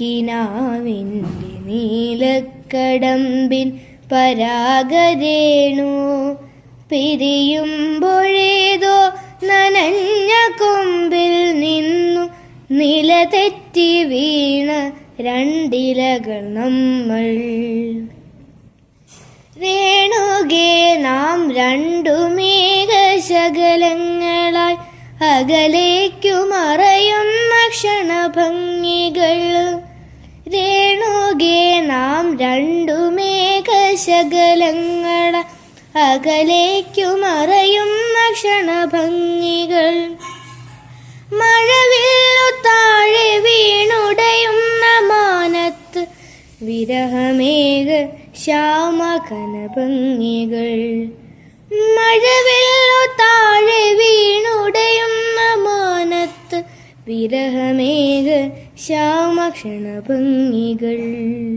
കിനാവിന്റെ നീലക്കടമ്പിൻ പരാഗരേണു. പിരിയുമ്പോഴേതോ നനഞ്ഞ കൊമ്പിൽ നിന്നു നില തെറ്റി വീണ രണ്ടിലകൾ നമ്മൾ. വേണുകേ നാം രണ്ടു മേഘശകലങ്ങളായി അകലേക്കു മറയുന്ന ക്ഷണഭംഗികൾ. രേണുകേ നാം രണ്ടു മേഘശകലങ്ങള അകലേക്കു മറയുന്ന ക്ഷണഭംഗികൾ. മഴവില്ലു താഴെ വീണുടയുന്ന മാനത്ത് വിരഹമേഘ ശ്യാമകന ഭംഗികൾ താഴെ മാനത്ത് വിരഹമേഘ ശ്യാമക്ഷണഭംഗികൾ.